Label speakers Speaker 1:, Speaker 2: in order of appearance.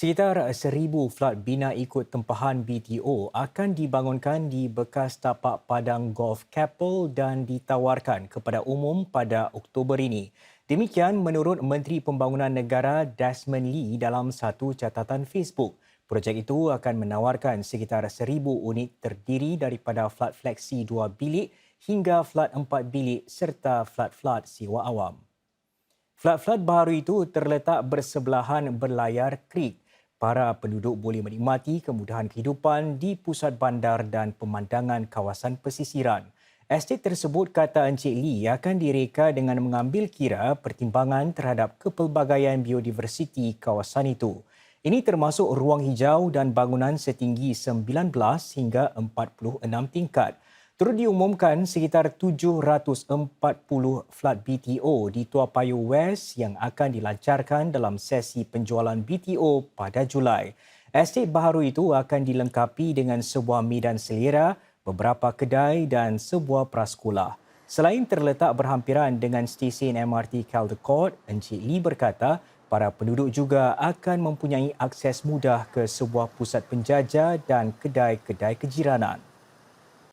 Speaker 1: Sekitar seribu flat bina ikut tempahan BTO akan dibangunkan di bekas tapak padang golf Keppel dan ditawarkan kepada umum pada Oktober ini. Demikian menurut Menteri Pembangunan Negara Desmond Lee dalam satu catatan Facebook. Projek itu akan menawarkan sekitar seribu unit terdiri daripada flat fleksi dua bilik hingga flat empat bilik serta flat-flat sewa awam. Flat-flat baru itu terletak bersebelahan berlayar krik para penduduk boleh menikmati kemudahan kehidupan di pusat bandar dan pemandangan kawasan pesisiran. Estet tersebut kata Encik Lee akan direka dengan mengambil kira pertimbangan terhadap kepelbagaian biodiversiti kawasan itu. Ini termasuk ruang hijau dan bangunan setinggi 19 hingga 46 tingkat. Turut diumumkan sekitar 740 flat BTO di Tua Payoh West yang akan dilancarkan dalam sesi penjualan BTO pada Julai. Estet baharu itu akan dilengkapi dengan sebuah medan selera, beberapa kedai dan sebuah prasekolah. Selain terletak berhampiran dengan stesen MRT Caldecott, Encik Lee berkata para penduduk juga akan mempunyai akses mudah ke sebuah pusat penjajah dan kedai-kedai kejiranan.